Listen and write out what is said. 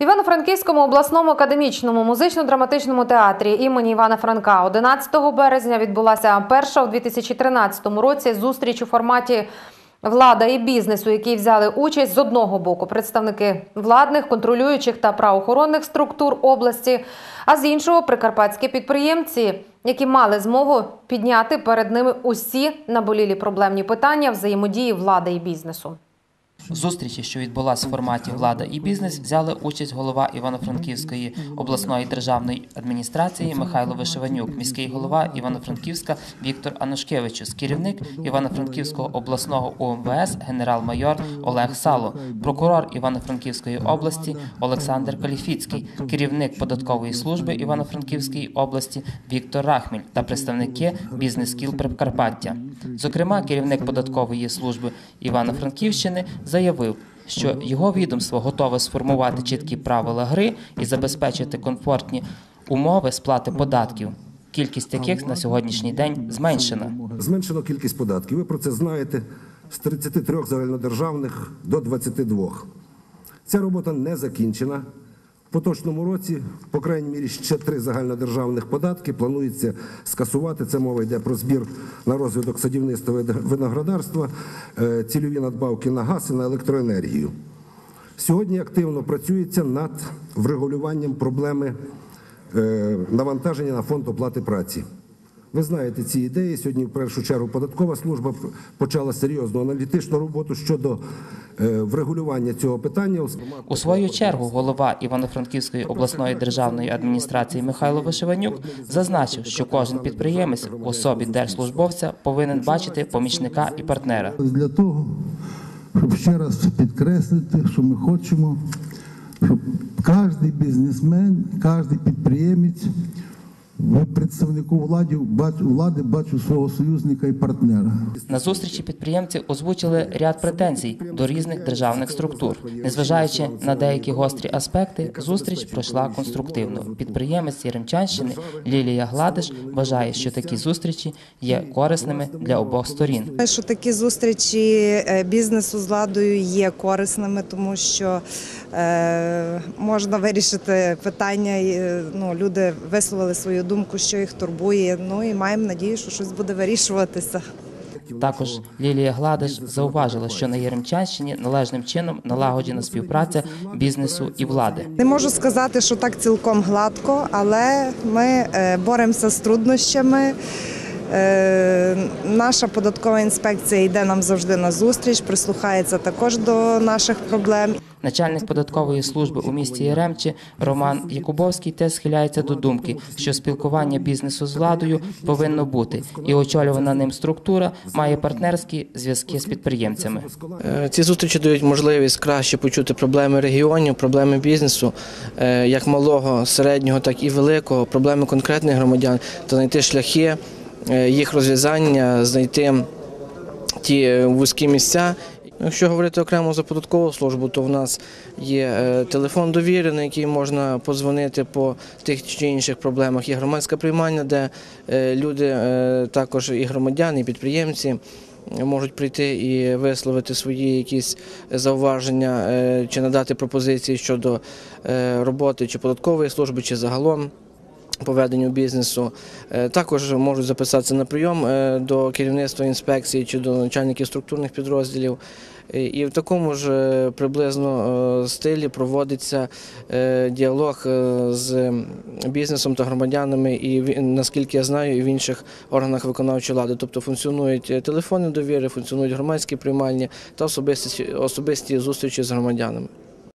Івано-Франківському обласному академічному музично-драматичному театрі імені Івана Франка 11 березня відбулася перша у 2013 році зустріч у форматі влада і бізнес, у якій взяли участь з одного боку представники владних, контролюючих та правоохоронних структур області, а з іншого прикарпатські підприємці, які мали змогу підняти перед ними усі наболілі проблемні питання взаємодії влади і бізнесу. Зустрічі, що відбулася в форматі влада і бізнес, взяли участь голова Івано-Франківської обласної державної адміністрації Михайло Вишиванюк, міський голова Івано-Франківська Віктор Анушкевичус, керівник Івано-Франківського обласного УМВС генерал-майор Олег Сало, прокурор Івано-Франківської області Олександр Каліфіцький, керівник податкової служби Івано-Франківської області Віктор Рахміль та представники бізнес-кіл Прикарпаття. Зокрема, керівник податкової служби Івано-Франківщини заявив, що його відомство готове сформувати чіткі правила гри і забезпечити комфортні умови сплати податків, кількість яких на сьогоднішній день зменшена. Зменшено кількість податків. Ви про це знаєте з 33 загальнодержавних до 22. Ця робота не закінчена. В поточному році, по крайній мірі, ще три загальнодержавних податки планується скасувати. Це мова йде про збір на розвиток садівництва виноградарства, е, цільові надбавки на газ і на електроенергію. Сьогодні активно працюється над врегулюванням проблеми е, навантаження на фонд оплати праці. Ви знаєте ці ідеї. Сьогодні, в першу чергу, податкова служба почала серйозну аналітичну роботу щодо е, врегулювання цього питання. У свою чергу голова Івано-Франківської обласної державної адміністрації Михайло Вишиванюк зазначив, що кожен підприємець в особі держслужбовця повинен бачити помічника і партнера. Для того, щоб ще раз підкреслити, що ми хочемо, щоб кожен бізнесмен, кожен підприємець в представнику влади, бач- влади бачив свого союзника і партнера. На зустрічі підприємці озвучили ряд претензій до різних державних структур. Незважаючи на деякі гострі аспекти, зустріч пройшла конструктивно. Підприємець Яремчанщини Лілія Гладиш вважає, що такі зустрічі є корисними для обох сторін. Що такі зустрічі е, бізнесу з владою є корисними, тому що е, можна вирішити питання. і, е, Ну, люди висловили свою думку, що їх турбує. Ну і маємо надію, що щось буде вирішуватися. Також Лілія Гладиш зауважила, що на Яремчанщині належним чином налагоджена співпраця бізнесу і влади. Не можу сказати, що так цілком гладко, але ми е, боремося з труднощами. Е, Наша податкова інспекція йде нам завжди на зустріч, прислухається також до наших проблем. Начальник податкової служби у місті Яремчі Роман Якубовський теж схиляється до думки, що спілкування бізнесу з владою повинно бути, і очолювана ним структура має партнерські зв'язки з підприємцями. Е, Ці зустрічі дають можливість краще почути проблеми регіонів, проблеми бізнесу, е, як малого, середнього, так і великого, проблеми конкретних громадян та знайти шляхи е, їх розв'язання, знайти ті вузькі місця. Якщо говорити окремо за податкову службу, то в нас є е, телефон довіри, на який можна подзвонити по тих чи інших проблемах. Є громадська приймальня, де е, люди е, також і громадяни, і підприємці можуть прийти і висловити свої якісь зауваження чи надати пропозиції щодо роботи чи податкової служби, чи загалом. По веденню бізнесу Е, також можуть записатися на прийом е, до керівництва інспекції чи до начальників структурних підрозділів. Е, І в такому ж приблизно стилі проводиться діалог з бізнесом та громадянами, і наскільки я знаю, і в інших органах виконавчої влади. Тобто функціонують телефони довіри, функціонують громадські приймальні та особисті, особисті зустрічі з громадянами.